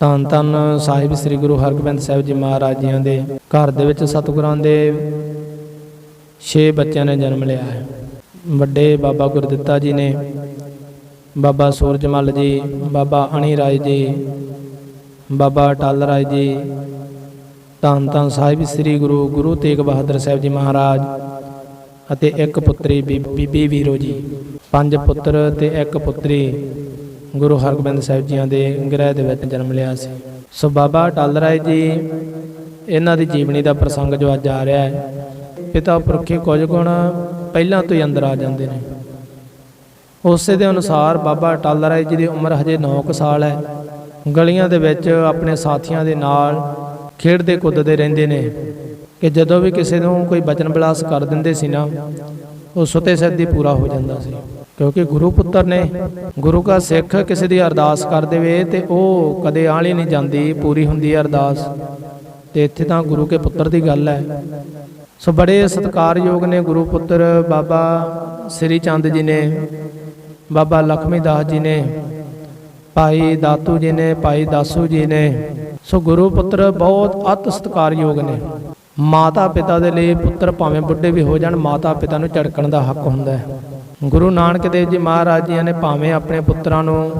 ਧੰਨ ਧੰਨ ਸਾਹਿਬ ਸ੍ਰੀ ਗੁਰੂ ਹਰਗੋਬਿੰਦ ਸਾਹਿਬ ਜੀ ਮਹਾਰਾਜ ਜੀਆਂ ਦੇ ਘਰ ਦੇ ਵਿੱਚ ਸਤਿਗੁਰਾਂ ਦੇ 6 ਬੱਚਿਆਂ ਨੇ ਜਨਮ ਲਿਆ ਹੈ। ਵੱਡੇ ਬਾਬਾ ਗੁਰਦਿੱਤਾ ਜੀ ਨੇ, ਬਾਬਾ ਸੂਰਜਮਲ ਜੀ, ਬਾਬਾ ਅਣੀ ਰਾਏ ਜੀ, ਬਾਬਾ ਟਾਲ ਰਾਏ ਜੀ, ਧੰਨ ਧੰਨ ਸਾਹਿਬ ਸ੍ਰੀ ਗੁਰੂ ਗੁਰੂ ਤੇਗ ਬਹਾਦਰ ਸਾਹਿਬ ਜੀ ਮਹਾਰਾਜ ਅਤੇ ਇੱਕ ਪੁੱਤਰੀ ਬੀ- ਬੀਬੀ ਵੀਰੋ ਜੀ। ਪੰਜ ਪੁੱਤਰ ਤੇ ਇੱਕ ਪੁੱਤਰੀ ਗੁਰੂ ਹਰਗੋਬਿੰਦ ਸਾਹਿਬ ਜੀਆਂ ਦੇ ਗ੍ਰਹਿ ਦੇ ਵਿੱਚ ਜਨਮ ਲਿਆ ਸੀ। ਸੋ ਬਾਬਾ ਟਾਲ ਰਾਏ ਜੀ, ਇਹਨਾਂ ਦੀ ਜੀਵਨੀ ਦਾ ਪ੍ਰਸੰਗ ਜੋ ਅੱਜ ਆ ਰਿਹਾ ਹੈ, ਪਿਤਾ ਪੁਰਖੇ ਕੁਝ ਗੁਣ ਪਹਿਲਾਂ ਤੋਂ ਹੀ ਅੰਦਰ ਆ ਜਾਂਦੇ ਨੇ। ਉਸੇ ਦੇ ਅਨੁਸਾਰ ਬਾਬਾ ਟਾਲ ਰਾਏ ਜੀ ਦੀ ਉਮਰ ਹਜੇ 9 ਸਾਲ ਹੈ। ਗਲੀਆਂ ਦੇ ਵਿੱਚ ਆਪਣੇ ਸਾਥੀਆਂ ਦੇ ਨਾਲ ਖੇਡਦੇ ਕੁੱਦਦੇ ਰਹਿੰਦੇ ਨੇ। ਕਿ ਜਦੋਂ ਵੀ ਕਿਸੇ ਨੂੰ ਕੋਈ ਬਚਨ ਬਿਲਾਸ ਕਰ ਦਿੰਦੇ ਸੀ ਨਾ, ਉਹ ਸੁਤੇ ਸਿੱਧੀ ਪੂਰਾ ਹੋ ਜਾਂਦਾ ਸੀ। ਕਿਉਂਕਿ ਗੁਰੂ ਪੁੱਤਰ ਨੇ ਗੁਰੂ ਦਾ ਸਿੱਖ ਕਿਸੇ ਦੀ ਅਰਦਾਸ ਕਰ ਦੇਵੇ ਤੇ ਉਹ ਕਦੇ ਆਲੀ ਨਹੀਂ ਜਾਂਦੀ, ਪੂਰੀ ਹੁੰਦੀ ਹੈ ਅਰਦਾਸ। ਤੇ ਇੱਥੇ ਤਾਂ ਗੁਰੂ ਕੇ ਪੁੱਤਰ ਦੀ ਗੱਲ ਹੈ। ਸੋ ਬੜੇ ਸਤਿਕਾਰਯੋਗ ਨੇ ਗੁਰੂ ਪੁੱਤਰ ਬਾਬਾ ਸ੍ਰੀ ਚੰਦ ਜੀ ਨੇ, ਬਾਬਾ ਲਖਮੀ ਦਾਸ ਜੀ ਨੇ, ਭਾਈ ਦਾਤੂ ਜੀ ਨੇ, ਭਾਈ ਦਾਸੂ ਜੀ ਨੇ। ਸੋ ਗੁਰੂ ਪੁੱਤਰ ਬਹੁਤ ਅਤ ਸਤਿਕਾਰਯੋਗ ਨੇ। ਮਾਤਾ ਪਿਤਾ ਦੇ ਲਈ ਪੁੱਤਰ ਭਾਵੇਂ ਬੁੱਢੇ ਵੀ ਹੋ ਜਾਣ, ਮਾਤਾ ਪਿਤਾ ਨੂੰ ਝੜਕਣ ਦਾ ਹੱਕ ਹੁੰਦਾ ਹੈ। ਗੁਰੂ ਨਾਨਕ ਦੇਵ ਜੀ ਮਹਾਰਾਜ ਜੀ ਨੇ ਭਾਵੇਂ ਆਪਣੇ ਪੁੱਤਰਾਂ ਨੂੰ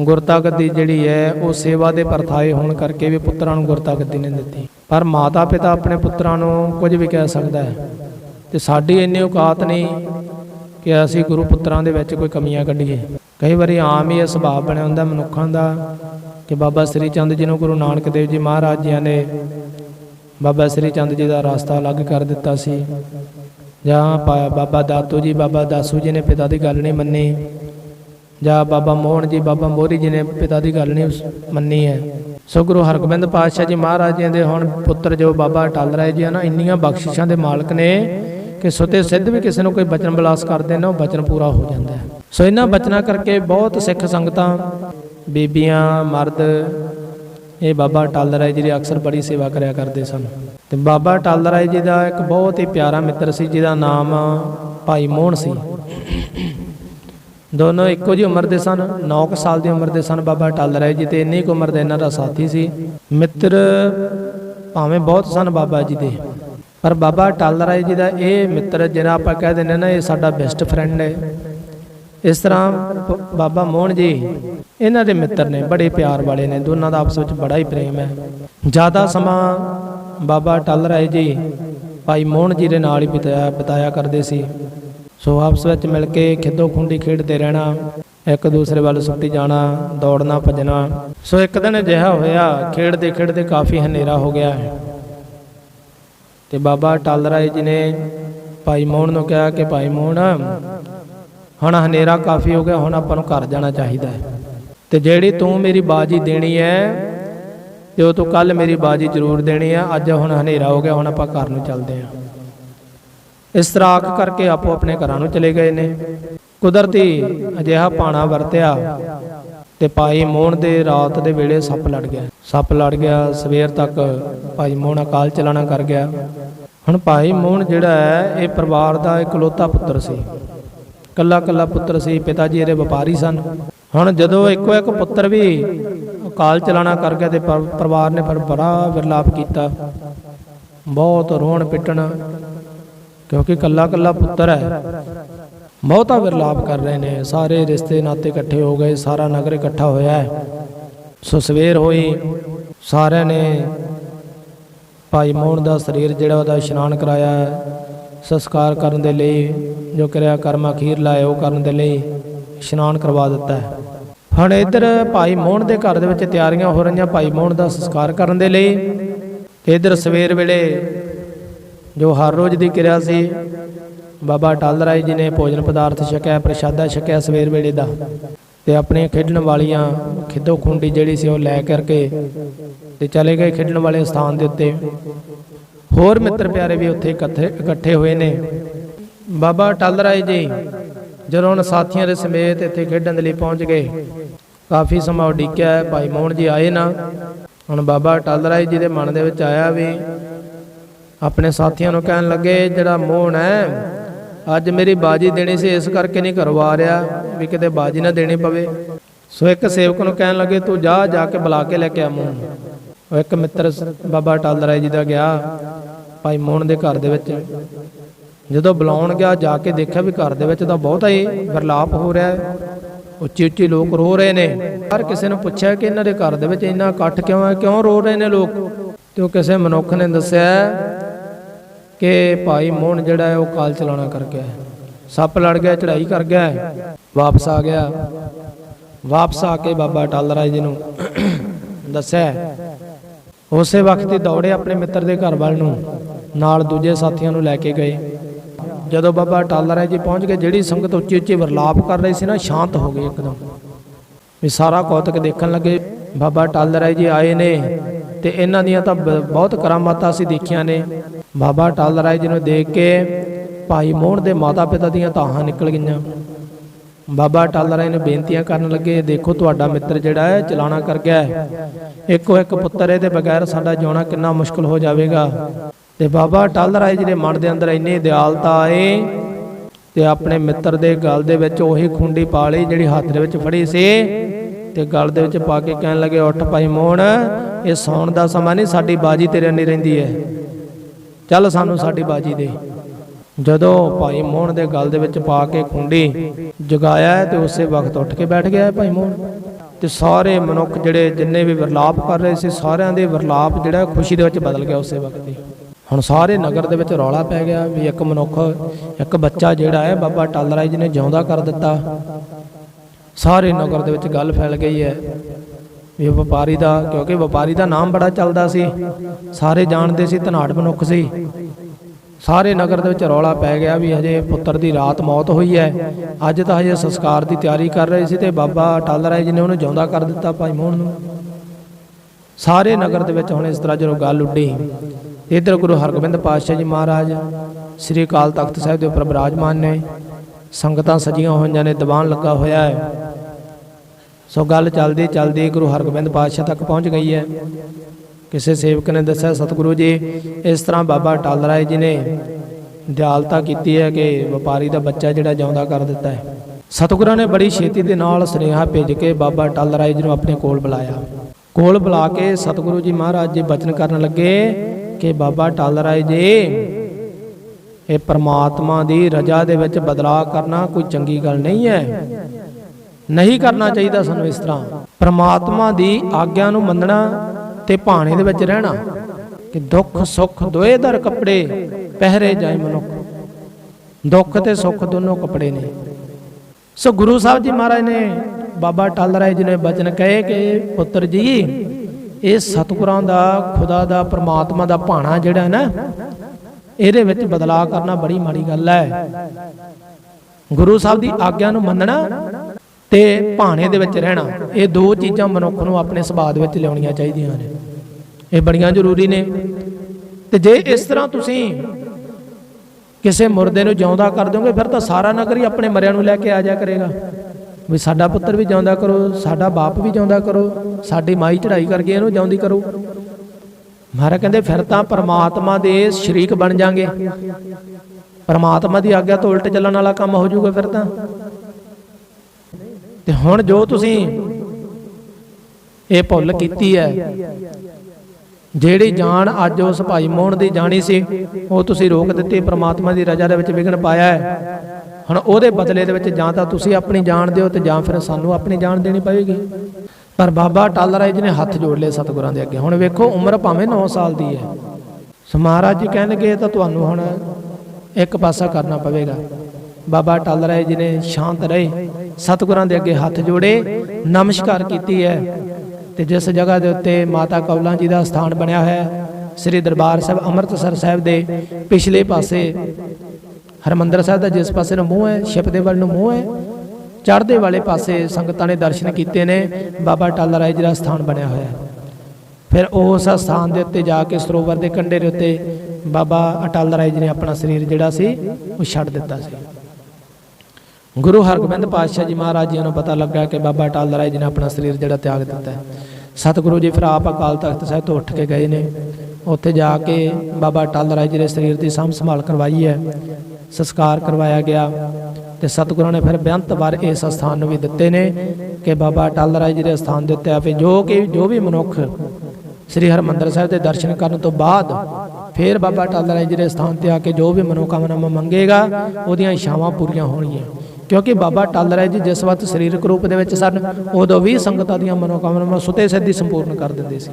ਗੁਰਤਾ ਗੱਦੀ ਜਿਹੜੀ ਹੈ, ਉਹ ਸੇਵਾ ਦੇ ਪਰਥਾਏ ਹੋਣ ਕਰਕੇ ਵੀ ਪੁੱਤਰਾਂ ਨੂੰ ਗੁਰਤਾ ਗੱਦੀ ਨਹੀਂ ਦਿੱਤੀ। ਪਰ ਮਾਤਾ ਪਿਤਾ ਆਪਣੇ ਪੁੱਤਰਾਂ ਨੂੰ ਕੁਝ ਵੀ ਕਹਿ ਸਕਦਾ ਹੈ। ਤੇ ਸਾਡੀ ਇੰਨੀ ਔਕਾਤ ਨਹੀਂ ਕਿ ਅਸੀਂ ਗੁਰੂ ਪੁੱਤਰਾਂ ਦੇ ਵਿੱਚ ਕੋਈ ਕਮੀਆਂ ਕੱਢੀਏ। ਕਈ ਵਾਰੀ ਆਮ ਹੀ ਇਹ ਸੁਭਾਅ ਬਣਿਆ ਹੁੰਦਾ ਮਨੁੱਖਾਂ ਦਾ ਕਿ ਬਾਬਾ ਸ੍ਰੀ ਚੰਦ ਜੀ ਨੂੰ ਗੁਰੂ ਨਾਨਕ ਦੇਵ ਜੀ ਮਹਾਰਾਜ ਜੀ ਨੇ ਬਾਬਾ ਸ੍ਰੀ ਚੰਦ ਜੀ ਦਾ ਰਸਤਾ ਅਲੱਗ ਕਰ ਦਿੱਤਾ ਸੀ। ਜਾਂ ਪਾ- ਬਾਬਾ ਦਾਤੂ ਜੀ, ਬਾਬਾ ਦਾਸੂ ਜੀ ਨੇ ਪਿਤਾ ਦੀ ਗੱਲ ਨਹੀਂ ਮੰਨੀ, ਜਾਂ ਬਾਬਾ ਮੋਹਨ ਜੀ, ਬਾਬਾ ਮੋਹਰੀ ਜੀ ਨੇ ਪਿਤਾ ਦੀ ਗੱਲ ਨਹੀਂ ਮੰਨੀ ਹੈ। ਸੋ ਗੁਰੂ ਹਰਗੋਬਿੰਦ ਪਾਤਸ਼ਾਹ ਜੀ ਮਹਾਰਾਜ ਜੀ ਦੇ ਹੁਣ ਪੁੱਤਰ ਜੋ ਬਾਬਾ ਅਟਲ ਰਾਏ ਜੀ ਆ ਨਾ, ਇੰਨੀਆਂ ਬਖਸ਼ਿਸ਼ਾਂ ਦੇ ਮਾਲਕ ਨੇ ਕਿ ਸੁਤੇ ਸਿੱਧ ਵੀ ਕਿਸੇ ਨੂੰ ਕੋਈ ਬਚਨ ਬਲਾਸ ਕਰਦੇ ਨੇ, ਉਹ ਬਚਨ ਪੂਰਾ ਹੋ ਜਾਂਦਾ ਸੋ ਇਹਨਾਂ ਬਚਨਾਂ ਕਰਕੇ ਬਹੁਤ ਸਿੱਖ ਸੰਗਤਾਂ, ਬੀਬੀਆਂ, ਮਰਦ ਇਹ ਬਾਬਾ ਅਟਲ ਰਾਏ ਜੀ ਦੀ ਅਕਸਰ ਬੜੀ ਸੇਵਾ ਕਰਿਆ ਕਰਦੇ ਸਨ। ਤੇ ਬਾਬਾ ਅਟਲ ਰਾਏ ਜੀ ਦਾ ਇੱਕ ਬਹੁਤ ਹੀ ਪਿਆਰਾ ਮਿੱਤਰ ਸੀ, ਜਿਹਦਾ ਨਾਮ ਭਾਈ ਮੋਹਨ ਸੀ। ਦੋਨੋਂ ਇੱਕੋ ਜਿਹੀ ਉਮਰ ਦੇ ਸਨ 9 ਸਾਲ ਦੀ ਉਮਰ ਦੇ ਸਨ ਬਾਬਾ ਅਟਲ ਰਾਏ ਜੀ ਤੇ ਇੰਨੀ ਕੁ ਉਮਰ ਦੇ ਇਹਨਾਂ ਦਾ ਸਾਥੀ ਸੀ। ਮਿੱਤਰ ਭਾਵੇਂ ਬਹੁਤ ਸਨ ਬਾਬਾ ਜੀ ਦੇ, ਪਰ ਬਾਬਾ ਅਟਲ ਰਾਏ ਜੀ ਦਾ ਇਹ ਮਿੱਤਰ ਜਿਹੜਾ ਆਪਾਂ ਕਹਿ ਦਿੰਦੇ ਨਾ, ਇਹ ਸਾਡਾ ਬੈਸਟ ਫਰੈਂਡ ਹੈ। ਇਸ ਤਰ੍ਹਾਂ ਬ- ਬਾਬਾ ਮੋਹਨ ਜੀ, ਇਹਨਾਂ ਦੇ ਮਿੱਤਰ ਨੇ, ਬੜੇ ਪਿਆਰ ਵਾਲੇ ਨੇ, ਦੋਨਾਂ ਦਾ ਆਪਸ ਵਿੱਚ ਬੜਾ ਹੀ ਪ੍ਰੇਮ ਹੈ। ਜ਼ਿਆਦਾ ਸਮਾਂ ਬਾਬਾ ਟੱਲ ਰਾਏ ਜੀ, ਭਾਈ ਮੋਹਨ ਜੀ ਦੇ ਨਾਲ ਹੀ ਬਿਤਾਇਆ ਬਿਤਾਇਆ ਕਰਦੇ ਸੀ। ਸੋ ਆਪਸ ਵਿੱਚ ਮਿਲ ਕੇ ਖਿੱਦੋ ਖੁੰਡੀ ਖੇਡਦੇ ਰਹਿਣਾ, ਇੱਕ ਦੂਸਰੇ ਵੱਲ ਸੁੱਟੀ ਜਾਣਾ, ਦੌੜਨਾ, ਭੱਜਣਾ। ਸੋ ਇੱਕ ਦਿਨ ਅਜਿਹਾ ਹੋਇਆ, ਖੇਡਦੇ ਖੇਡਦੇ ਕਾਫੀ ਹਨੇਰਾ ਹੋ ਗਿਆ। ਤੇ ਬਾਬਾ ਟੱਲ ਰਾਏ ਜੀ ਨੇ ਭਾਈ ਮੋਹਨ ਨੂੰ ਕਿਹਾ ਕਿ ਭਾਈ ਮੋਹਨ ਹੁਣ ਹਨੇਰਾ ਕਾਫੀ ਹੋ ਗਿਆ, ਹੁਣ ਆਪਾਂ ਨੂੰ ਘਰ ਜਾਣਾ ਚਾਹੀਦਾ ਹੈ। ਤੇ ਜਿਹੜੀ ਤੂੰ ਮੇਰੀ ਬਾਜੀ ਦੇਣੀ ਹੈ, ਤੇ ਉਹ ਤੂੰ ਕੱਲ ਮੇਰੀ ਬਾਜੀ ਜ਼ਰੂਰ ਦੇਣੀ ਹੈ, ਅੱਜ ਹੁਣ ਹਨੇਰਾ ਹੋ ਗਿਆ, ਹੁਣ ਆਪਾਂ ਘਰ ਨੂੰ ਚੱਲਦੇ ਹਾਂ। ਇਸ ਤਰ੍ਹਾਂ ਆਖ ਕਰਕੇ ਆਪੋ ਆਪਣੇ ਘਰਾਂ ਨੂੰ ਚਲੇ ਗਏ ਨੇ। ਕੁਦਰਤੀ ਅਜਿਹਾ ਪਾਣਾ ਵਰਤਿਆ ਤੇ ਭਾਈ ਮੋਹਨ ਦੇ ਰਾਤ ਦੇ ਵੇਲੇ ਸੱਪ ਲੜ ਗਿਆ। ਸੱਪ ਲੜ ਗਿਆ, ਸਵੇਰ ਤੱਕ ਭਾਈ ਮੋਹਨ ਅਕਾਲ ਚਲਾਣਾ ਕਰ ਗਿਆ। ਹੁਣ ਭਾਈ ਮੋਹਨ ਜਿਹੜਾ ਹੈ, ਇਹ ਪਰਿਵਾਰ ਦਾ ਇਕਲੌਤਾ ਪੁੱਤਰ ਸੀ। ਕੱਲਾ ਕੱਲਾ ਪੁੱਤਰ ਸੀ, ਪਿਤਾ ਜੀ ਇਹਦੇ ਵਪਾਰੀ ਸਨ। ਹੁਣ ਜਦੋਂ ਇੱਕੋ ਇੱਕ ਪੁੱਤਰ ਵੀ ਕਾਲ ਚਲਾਣਾ ਕਰ ਗਿਆ ਤੇ ਪਰਿਵਾਰ ਨੇ ਫਿਰ ਬੜਾ ਵਿਰਲਾਪ ਕੀਤਾ। ਬਹੁਤ ਰੋਣ ਪਿੱਟਣ, ਕਿਉਂਕਿ ਕੱਲਾ ਕੱਲਾ ਪੁੱਤਰ ਹੈ। ਬਹੁਤਾ ਵਿਰਲਾਪ ਕਰ ਰਹੇ ਨੇ। ਸਾਰੇ ਰਿਸ਼ਤੇ ਨਾਤੇ ਇਕੱਠੇ ਹੋ ਗਏ, ਸਾਰਾ ਨਗਰ ਇਕੱਠਾ ਹੋਇਆ ਹੈ। ਸੋ ਸਵੇਰ ਹੋਈ, ਸਾਰਿਆਂ ਨੇ ਭਾਈ ਮੋਹਨ ਦਾ ਸਰੀਰ ਜਿਹੜਾ ਉਹਦਾ ਇਸ਼ਨਾਨ ਕਰਾਇਆ। ਸੰਸਕਾਰ ਕਰਨ ਦੇ ਲਈ ਜੋ ਕਿਰਿਆ ਕਰਮ ਅਖੀਰ ਲਾਏ, ਉਹ ਕਰਨ ਦੇ ਲਈ ਇਸ਼ਨਾਨ ਕਰਵਾ ਦਿੱਤਾ ਹੈ। ਹੁਣ ਇੱਧਰ ਭਾਈ ਮੋਹਨ ਦੇ ਘਰ ਦੇ ਵਿੱਚ ਤਿਆਰੀਆਂ ਹੋ ਰਹੀਆਂ। ਭਾਈ ਮੋਹਨ ਦਾ ਸੰਸਕਾਰ ਕਰਨ ਦੇ ਲਈ ਤੇ ਇੱਧਰ ਸਵੇਰ ਵੇਲੇ ਜੋ ਹਰ ਰੋਜ਼ ਦੀ ਕਿਰਿਆ ਸੀ, ਬਾਬਾ ਟਾਲ ਰਾਏ ਜੀ ਨੇ ਭੋਜਨ ਪਦਾਰਥ ਛਕਿਆ, ਪ੍ਰਸ਼ਾਦਾ ਛਕਿਆ ਸਵੇਰ ਵੇਲੇ ਦਾ ਤੇ ਆਪਣੀਆਂ ਖੇਡਣ ਵਾਲੀਆਂ ਖਿੱਦੋ ਖੁੰਡੀ ਜਿਹੜੀ ਸੀ ਉਹ ਲੈ ਕਰਕੇ ਤੇ ਚਲੇ ਗਏ ਖੇਡਣ ਵਾਲੇ ਸਥਾਨ ਦੇ ਉੱਤੇ। ਹੋਰ ਮਿੱਤਰ ਪਿਆਰੇ ਵੀ ਉੱਥੇ ਇਕੱਠੇ ਇਕੱਠੇ ਹੋਏ ਨੇ। ਬਾਬਾ ਟੱਲ ਰਾਏ ਜੀ, ਜਦੋਂ ਉਹਨਾਂ ਸਾਥੀਆਂ ਦੇ ਸਮੇਤ ਇੱਥੇ ਖੇਡਣ ਦੇ ਲਈ ਪਹੁੰਚ ਗਏ, ਕਾਫੀ ਸਮਾਂ ਉਡੀਕਿਆ, ਭਾਈ ਮੋਹਨ ਜੀ ਆਏ ਨਾ। ਹੁਣ ਬਾਬਾ ਟਾਲ ਰਾਏ ਜੀ ਦੇ ਮਨ ਦੇ ਵਿੱਚ ਆਇਆ ਵੀ ਆਪਣੇ ਸਾਥੀਆਂ ਨੂੰ ਕਹਿਣ ਲੱਗੇ, ਜਿਹੜਾ ਮੋਹਨ ਹੈ, ਅੱਜ ਮੇਰੀ ਬਾਜੀ ਦੇਣੀ ਸੀ, ਇਸ ਕਰਕੇ ਨਹੀਂ ਕਰਵਾ ਰਿਹਾ, ਵੀ ਕਿਤੇ ਬਾਜੀ ਨਾ ਦੇਣੀ ਪਵੇ। ਸੋ ਇੱਕ ਸੇਵਕ ਨੂੰ ਕਹਿਣ ਲੱਗੇ, ਤੂੰ ਜਾ ਜਾ ਕੇ ਬੁਲਾ ਕੇ ਲੈ ਕੇ ਆ ਮੋਹਨ। ਨੂੰ। ਉਹ ਇੱਕ ਮਿੱਤਰ ਬਾਬਾ ਟਾਲ ਰਾਏ ਜੀ ਦਾ ਗਿਆ ਭਾਈ ਮੋਹਨ ਦੇ ਘਰ ਦੇ ਵਿੱਚ। ਜਦੋਂ ਬੁਲਾਉਣ ਗਿਆ, ਜਾ ਕੇ ਦੇਖਿਆ ਵੀ ਘਰ ਦੇ ਵਿੱਚ ਤਾਂ ਬਹੁਤਾ ਹੀ ਵਰਲਾਪ ਹੋ ਰਿਹਾ ਹੈ। ਉੱਚੀ ਉੱਚੀ ਲੋਕ ਰੋ ਰਹੇ ਨੇ। ਹਰ ਕਿਸੇ ਨੂੰ ਪੁੱਛਿਆ ਕਿ ਇਹਨਾਂ ਦੇ ਘਰ ਦੇ ਵਿੱਚ ਇੰਨਾ ਇਕੱਠ ਕਿਉਂ ਹੈ, ਕਿਉਂ ਰੋ ਰਹੇ ਨੇ ਲੋਕ? ਤੇ ਉਹ ਕਿਸੇ ਮਨੁੱਖ ਨੇ ਦੱਸਿਆ ਕਿ ਭਾਈ ਮੋਹਨ ਜਿਹੜਾ ਹੈ, ਉਹ ਕਾਲ ਚਲਾਣਾ ਕਰ ਗਿਆ ਸੱਪ ਲੜ ਗਿਆ ਚੜਾਈ ਕਰ ਗਿਆ ਵਾਪਸ ਆ ਗਿਆ। ਵਾਪਸ ਆ ਕੇ ਬਾਬਾ ਟਾਲ ਰਾਏ ਜੀ ਨੂੰ ਦੱਸਿਆ ਉਸੇ ਵਕਤ ਹੀ ਦੌੜੇ ਆਪਣੇ ਮਿੱਤਰ ਦੇ ਘਰ ਵੱਲ ਨੂੰ, ਨਾਲ ਦੂਜੇ ਸਾਥੀਆਂ ਨੂੰ ਲੈ ਕੇ ਗਏ। ਜਦੋਂ ਬਾਬਾ ਟਾਲ ਰਾਏ ਜੀ ਪਹੁੰਚ ਗਏ, ਜਿਹੜੀ ਸੰਗਤ ਉੱਚੀ ਉੱਚੀ ਵਰਲਾਪ ਕਰ ਰਹੀ ਸੀ ਨਾ, ਸ਼ਾਂਤ ਹੋ ਗਈ ਇੱਕਦਮ। ਵੀ ਸਾਰਾ ਕੌਤਕ ਦੇਖਣ ਲੱਗੇ, ਬਾਬਾ ਟਾਲ ਰਾਏ ਜੀ ਆਏ ਨੇ ਤੇ ਇਹਨਾਂ ਦੀਆਂ ਤਾਂ ਬਹੁਤ ਕਰਾਮਾਤਾਂ ਅਸੀਂ ਦੇਖੀਆਂ ਨੇ। ਬਾਬਾ ਟਾਲ ਰਾਏ ਜੀ ਨੂੰ ਦੇਖ ਕੇ ਭਾਈ ਮੋਹਨ ਦੇ ਮਾਤਾ ਪਿਤਾ ਦੀਆਂ ਤਾਹਾਂ ਨਿਕਲ ਗਈਆਂ। ਬਾਬਾ ਟਾਲ ਰਾਏ ਨੇ ਬੇਨਤੀਆਂ ਕਰਨ ਲੱਗੇ, ਦੇਖੋ ਤੁਹਾਡਾ ਮਿੱਤਰ ਜਿਹੜਾ ਹੈ, ਚਲਾਣਾ ਕਰ ਗਿਆ ਹੈ। ਇੱਕੋ ਇੱਕ ਪੁੱਤਰ ਇਹਦੇ ਬਗੈਰ ਸਾਡਾ ਜਿਉਣਾ ਕਿੰਨਾ ਮੁਸ਼ਕਲ ਹੋ ਜਾਵੇਗਾ? ਤੇ ਬਾਬਾ ਟਾਲ ਰਾਏ ਜੀ ਦੇ ਮਨ ਦੇ ਅੰਦਰ ਇੰਨੀ ਦਿਆਲਤਾ ਆਏ ਤੇ ਆਪਣੇ ਮਿੱਤਰ ਦੇ ਗਲ ਦੇ ਵਿੱਚ ਉਹੀ ਖੁੰਡੀ ਪਾ ਲਈ, ਜਿਹੜੀ ਹੱਥ ਦੇ ਵਿੱਚ ਫੜੀ ਸੀ ਤੇ ਗਲ ਦੇ ਵਿੱਚ ਪਾ ਕੇ ਕਹਿਣ ਲੱਗੇ, ਉੱਠ ਭਾਈ ਮੋਹਨ ਇਹ ਸੌਣ ਦਾ ਸਮਾਂ ਨਹੀਂ, ਸਾਡੀ ਬਾਜੀ ਤੇਰੇ ਨਹੀਂ ਰਹਿੰਦੀ ਹੈ। ਚੱਲ ਸਾਨੂੰ ਸਾਡੀ ਬਾਜੀ ਦੇ। ਜਦੋਂ ਭਾਈ ਮੋਹਨ ਦੇ ਗਲ ਦੇ ਵਿੱਚ ਪਾ ਕੇ ਖੁੰਡੀ ਜਗਾਇਆ ਤੇ ਉਸੇ ਵਕਤ ਉੱਠ ਕੇ ਬੈਠ ਗਿਆ ਭਾਈ ਮੋਹਨ। ਤੇ ਸਾਰੇ ਮਨੁੱਖ ਜਿਹੜੇ ਜਿੰਨੇ ਵੀ ਵਿਰਲਾਪ ਕਰ ਰਹੇ ਸੀ, ਸਾਰਿਆਂ ਦੇ ਵਿਰਲਾਪ ਜਿਹੜਾ ਖੁਸ਼ੀ ਦੇ ਵਿੱਚ ਬਦਲ ਗਿਆ ਉਸੇ ਵਕਤ ਹੀ। ਹੁਣ ਸਾਰੇ ਨਗਰ ਦੇ ਵਿੱਚ ਰੌਲਾ ਪੈ ਗਿਆ ਵੀ ਇੱਕ ਮਨੁੱਖ, ਇੱਕ ਬੱਚਾ ਜਿਹੜਾ ਹੈ, ਬਾਬਾ ਟਾਲ ਰਾਏ ਜੀ ਨੇ ਜਿਉਂਦਾ ਕਰ ਦਿੱਤਾ। ਸਾਰੇ ਨਗਰ ਦੇ ਵਿੱਚ ਗੱਲ ਫੈਲ ਗਈ ਹੈ ਵੀ ਵਪਾਰੀ ਦਾ, ਕਿਉਂਕਿ ਵਪਾਰੀ ਦਾ ਨਾਮ ਬੜਾ ਚੱਲਦਾ ਸੀ। ਸਾਰੇ ਜਾਣਦੇ ਸੀ, ਧਨਾੜ ਮਨੁੱਖ ਸੀ। ਸਾਰੇ ਨਗਰ ਦੇ ਵਿੱਚ ਰੌਲਾ ਪੈ ਗਿਆ ਵੀ ਹਜੇ ਪੁੱਤਰ ਦੀ ਰਾਤ ਮੌਤ ਹੋਈ ਹੈ। ਅੱਜ ਤਾਂ ਹਜੇ ਸੰਸਕਾਰ ਦੀ ਤਿਆਰੀ ਕਰ ਰਹੇ ਸੀ ਤੇ ਬਾਬਾ ਟਾਲ ਰਾਏ ਜੀ ਨੇ ਉਹਨੂੰ ਜਿਉਂਦਾ ਕਰ ਦਿੱਤਾ ਭਾਈ ਮੋਹਨ ਨੂੰ। ਸਾਰੇ ਨਗਰ ਦੇ ਵਿੱਚ ਹੁਣ ਇਸ ਤਰ੍ਹਾਂ ਜਦੋਂ ਗੱਲ ਉੱਡੀ, ਇਧਰ ਗੁਰੂ ਹਰਗੋਬਿੰਦ ਪਾਤਸ਼ਾਹ ਜੀ ਮਹਾਰਾਜ, ਸ੍ਰੀ ਅਕਾਲ ਤਖਤ ਸਾਹਿਬ ਦੇ ਉੱਪਰ ਬਿਰਾਜਮਾਨ ਨੇ, ਸੰਗਤਾਂ ਸਜੀਆਂ ਹੋਈਆਂ ਨੇ, ਦੀਵਾਨ ਲੱਗਾ ਹੋਇਆ ਹੈ। ਸੋ ਗੱਲ ਚੱਲਦੀ ਚੱਲਦੀ ਗੁਰੂ ਹਰਗੋਬਿੰਦ ਪਾਤਸ਼ਾਹ ਤੱਕ ਪਹੁੰਚ ਗਈ ਹੈ। ਕਿਸੇ ਸੇਵਕ ਨੇ ਦੱਸਿਆ, ਸਤਿਗੁਰੂ ਜੀ, ਇਸ ਤਰ੍ਹਾਂ ਬਾਬਾ ਟਾਲ ਰਾਏ ਜੀ ਨੇ ਦਿਆਲਤਾ ਕੀਤੀ ਹੈ ਕਿ ਵਪਾਰੀ ਦਾ ਬੱਚਾ ਜਿਹੜਾ ਜਿਉਂਦਾ ਕਰ ਦਿੱਤਾ ਹੈ। ਸਤਿਗੁਰਾਂ ਨੇ ਬੜੀ ਛੇਤੀ ਦੇ ਨਾਲ ਸੁਨੇਹਾ ਭੇਜ ਕੇ ਬਾਬਾ ਟਾਲ ਰਾਏ ਜੀ ਨੂੰ ਆਪਣੇ ਕੋਲ ਬੁਲਾਇਆ। ਕੋਲ ਬੁਲਾ ਕੇ ਸਤਿਗੁਰੂ ਜੀ ਮਹਾਰਾਜ ਜੀ ਬਚਨ ਕਰਨ ਲੱਗੇ ਕਿ ਬਾਬਾ ਟਾਲ ਰਾਏ ਜੀ, ਇਹ ਪਰਮਾਤਮਾ ਦੀ ਰਜਾ ਦੇ ਵਿੱਚ ਬਦਲਾਅ ਕਰਨਾ ਕੋਈ ਚੰਗੀ ਗੱਲ ਨਹੀਂ ਹੈ। ਨਹੀਂ ਕਰਨਾ ਚਾਹੀਦਾ ਸਾਨੂੰ ਇਸ ਤਰ੍ਹਾਂ। ਪ੍ਰਮਾਤਮਾ ਦੀ ਆਗਿਆ ਨੂੰ ਮੰਨਣਾ ਤੇ ਭਾਣੇ ਦੇ ਵਿੱਚ ਰਹਿਣਾ। ਕਿ ਦੁੱਖ, ਸੁੱਖ ਦੋਏ ਦਰ ਕੱਪੜੇ ਪਹਿਰੇ ਜਾਏ ਮਨੁੱਖ। ਦੁੱਖ ਤੇ ਸੁੱਖ ਦੋਨੋਂ ਕੱਪੜੇ ਨੇ। ਸੋ ਗੁਰੂ ਸਾਹਿਬ ਜੀ ਮਹਾਰਾਜ ਨੇ, ਬਾਬਾ ਟਾਲ ਰਾਏ ਜੀ ਨੇ ਬਚਨ ਕਹੇ ਕਿ, ਪੁੱਤਰ ਜੀ, ਇਹ ਸਤਿਗੁਰਾਂ ਦਾ, ਖੁਦਾ ਦਾ, ਪ੍ਰਮਾਤਮਾ ਦਾ ਭਾਣਾ ਜਿਹੜਾ ਨਾ, ਇਹਦੇ ਵਿੱਚ ਬਦਲਾਅ ਕਰਨਾ ਬੜੀ ਮਾੜੀ ਗੱਲ ਹੈ। ਗੁਰੂ ਸਾਹਿਬ ਦੀ ਆਗਿਆ ਨੂੰ ਮੰਨਣਾ ਤੇ ਭਾਣੇ ਦੇ ਵਿੱਚ ਰਹਿਣਾ। ਇਹ ਦੋ ਚੀਜ਼ਾਂ ਮਨੁੱਖ ਨੂੰ ਆਪਣੇ ਸੁਭਾਅ ਦੇ ਵਿੱਚ ਲਿਆਉਣੀਆਂ ਚਾਹੀਦੀਆਂ ਨੇ। ਇਹ ਬੜੀਆਂ ਜ਼ਰੂਰੀ ਨੇ। ਤੇ ਜੇ ਇਸ ਤਰ੍ਹਾਂ ਤੁਸੀਂ ਕਿਸੇ ਮੁਰਦੇ ਨੂੰ ਜਿਉਂਦਾ ਕਰ ਦੋਗੇ ਫਿਰ ਤਾਂ ਸਾਰਾ ਨਗਰ ਹੀ ਆਪਣੇ ਮਰਿਆਂ ਨੂੰ ਲੈ ਕੇ ਆ ਜਾ ਕਰੇਗਾ। ਵੀ ਸਾਡਾ ਪੁੱਤਰ ਵੀ ਜਿਉਂਦਾ ਕਰੋ, ਸਾਡਾ ਬਾਪ ਵੀ ਜਿਉਂਦਾ ਕਰੋ, ਸਾਡੀ ਮਾਈ ਚੜ੍ਹਾਈ ਕਰਕੇ ਇਹਨੂੰ ਜਿਉਂਦੀ ਕਰੋ। ਮਹਾਰਾਜ ਕਹਿੰਦੇ, ਫਿਰ ਤਾਂ ਪਰਮਾਤਮਾ ਦੇ ਸ਼ਰੀਕ ਬਣ ਜਾਾਂਗੇ। ਪਰਮਾਤਮਾ ਦੀ ਆਗਿਆ ਤੋਂ ਉਲਟ ਚੱਲਣ ਵਾਲਾ ਕੰਮ ਹੋ ਜਾਊਗਾ ਫਿਰ ਤਾਂ। ਤੇ ਹੁਣ ਜੋ ਤੁਸੀਂ ਇਹ ਭੁੱਲ ਕੀਤੀ ਹੈ, ਜਿਹੜੀ ਜਾਨ ਅੱਜ ਉਸ ਭਾਈ ਮੋਹਨ ਦੀ ਜਾਣੀ ਸੀ, ਉਹ ਤੁਸੀਂ ਰੋਕ ਦਿੱਤੀ, ਪ੍ਰਮਾਤਮਾ ਦੀ ਰਜ਼ਾ ਦੇ ਵਿੱਚ ਵਿਗਨ ਪਾਇਆ ਹੈ। ਹੁਣ ਉਹਦੇ ਬਦਲੇ ਦੇ ਵਿੱਚ ਜਾਂ ਤਾਂ ਤੁਸੀਂ ਆਪਣੀ ਜਾਨ ਦਿਓ ਤੇ ਜਾਂ ਫਿਰ ਸਾਨੂੰ ਆਪਣੀ ਜਾਨ ਦੇਣੀ ਪਵੇਗੀ। ਪਰ ਬਾਬਾ ਟਾਲ ਰਾਏ ਜੀ ਨੇ ਹੱਥ ਜੋੜ ਲਏ ਸਤਿਗੁਰਾਂ ਦੇ ਅੱਗੇ। ਹੁਣ ਵੇਖੋ, ਉਮਰ ਭਾਵੇਂ 9 ਸਾਲ ਦੀ ਹੈ। ਸੋ ਮਹਾਰਾਜ ਜੀ ਕਹਿਣਗੇ ਤਾਂ ਤੁਹਾਨੂੰ ਹੁਣ ਇੱਕ ਪਾਸਾ ਕਰਨਾ ਪਵੇਗਾ। ਬਾਬਾ ਟਾਲ ਰਾਏ ਜੀ ਨੇ ਸ਼ਾਂਤ ਰਹੇ, ਸਤਿਗੁਰਾਂ ਦੇ ਅੱਗੇ ਹੱਥ ਜੋੜੇ, ਨਮਸਕਾਰ ਕੀਤੀ ਹੈ। ਤੇ ਜਿਸ ਜਗ੍ਹਾ ਦੇ ਉੱਤੇ ਮਾਤਾ ਕੌਲਾਂ ਜੀ ਦਾ ਸਥਾਨ ਬਣਿਆ ਹੋਇਆ ਹੈ, ਸ੍ਰੀ ਦਰਬਾਰ ਸਾਹਿਬ ਅੰਮ੍ਰਿਤਸਰ ਸਾਹਿਬ ਦੇ ਪਿਛਲੇ ਪਾਸੇ। ਹਰਮੰਦਰ ਸਾਹਿਬ ਦਾ ਜਿਸ ਪਾਸੇ ਨੂੰ ਮੂੰਹ ਹੈ ਸ਼ਿਪ ਦੇ ਵੱਲ ਨੂੰ ਮੂੰਹ ਹੈ, ਚੜ੍ਹਦੇ ਵਾਲੇ ਪਾਸੇ ਸੰਗਤਾਂ ਨੇ ਦਰਸ਼ਨ ਕੀਤੇ ਨੇ, ਬਾਬਾ ਟਾਲ ਰਾਏ ਜੀ ਦਾ ਸਥਾਨ ਬਣਿਆ ਹੋਇਆ ਹੈ। ਫਿਰ ਉਸ ਸਥਾਨ ਦੇ ਉੱਤੇ ਜਾ ਕੇ ਸਰੋਵਰ ਦੇ ਕੰਢੇ ਦੇ ਉੱਤੇ ਬਾਬਾ ਅਟਲ ਰਾਏ ਜੀ ਨੇ ਆਪਣਾ ਸਰੀਰ ਜਿਹੜਾ ਸੀ, ਉਹ ਛੱਡ ਦਿੱਤਾ ਸੀ। ਗੁਰੂ ਹਰਗੋਬਿੰਦ ਪਾਤਸ਼ਾਹ ਜੀ ਮਹਾਰਾਜ ਜੀ ਨੂੰ ਪਤਾ ਲੱਗਾ ਕਿ ਬਾਬਾ ਅਟਲ ਰਾਏ ਜੀ ਨੇ ਆਪਣਾ ਸਰੀਰ ਜਿਹੜਾ ਤਿਆਗ ਦਿੱਤਾ ਹੈ। ਸਤਿਗੁਰੂ ਜੀ ਫਿਰ ਆਪ ਅਕਾਲ ਤਖਤ ਸਾਹਿਬ ਤੋਂ ਉੱਠ ਕੇ ਗਏ ਨੇ। ਉੱਥੇ ਜਾ ਕੇ ਬਾਬਾ ਅਟਲ ਰਾਏ ਜੀ ਦੇ ਸਰੀਰ ਦੀ ਸਾਂਭ ਸੰਭਾਲ ਕਰਵਾਈ ਹੈ। ਸੰਸਕਾਰ ਕਰਵਾਇਆ ਗਿਆ ਤੇ ਸਤਿਗੁਰਾਂ ਨੇ ਫਿਰ ਬੇਅੰਤ ਵਾਰ ਇਸ ਸਥਾਨ ਨੂੰ ਵੀ ਦਿੱਤੇ ਨੇ ਕਿ ਬਾਬਾ ਟਾਲ ਰਾਏ ਜੀ ਦੇ ਸਥਾਨ ਦੇ ਉੱਤੇ ਆ ਜੋ ਕਿ ਜੋ ਵੀ ਮਨੁੱਖ ਸ੍ਰੀ ਹਰਮੰਦਰ ਸਾਹਿਬ ਦੇ ਦਰਸ਼ਨ ਕਰਨ ਤੋਂ ਬਾਅਦ ਫਿਰ ਬਾਬਾ ਅਟਲ ਰਾਏ ਜੀ ਦੇ ਸਥਾਨ ਤੇ ਆ ਕੇ ਜੋ ਵੀ ਮਨੋਕਾਮਨਾਵਾਂ ਮੰਗੇਗਾ, ਉਹਦੀਆਂ ਇਛਾਵਾਂ ਪੂਰੀਆਂ ਹੋਣਗੀਆਂ। ਕਿਉਂਕਿ ਬਾਬਾ ਅਟਲ ਰਾਏ ਜੀ ਜਿਸ ਵਕਤ ਸਰੀਰਕ ਰੂਪ ਦੇ ਵਿੱਚ ਸਨ, ਉਦੋਂ ਵੀ ਸੰਗਤਾਂ ਦੀਆਂ ਮਨੋਕਾਮਨਾਵਾਂ ਸੁਤੇ ਸਿੱਧੀ ਸੰਪੂਰਨ ਕਰ ਦਿੰਦੇ ਸੀ।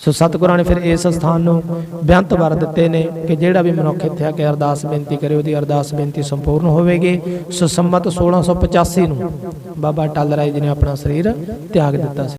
ਸੋ ਸਤਿਗੁਰਾਂ ਨੇ ਫਿਰ ਇਸ ਸਥਾਨ ਨੂੰ ਬੇਅੰਤ ਵਰ ਦਿੱਤੇ ਨੇ ਕਿ ਜਿਹੜਾ ਵੀ ਮਨੁੱਖ ਇੱਥੇ ਆ ਕੇ ਅਰਦਾਸ ਬੇਨਤੀ ਕਰੇ, ਉਹਦੀ ਅਰਦਾਸ ਬੇਨਤੀ ਸੰਪੂਰਨ ਹੋਵੇਗੀ। ਸੋ ਸੰਮਤ 1685 ਨੂੰ ਬਾਬਾ ਅਟਲ ਰਾਏ ਜੀ ਨੇ ਆਪਣਾ ਸਰੀਰ ਤਿਆਗ ਦਿੱਤਾ ਸੀ।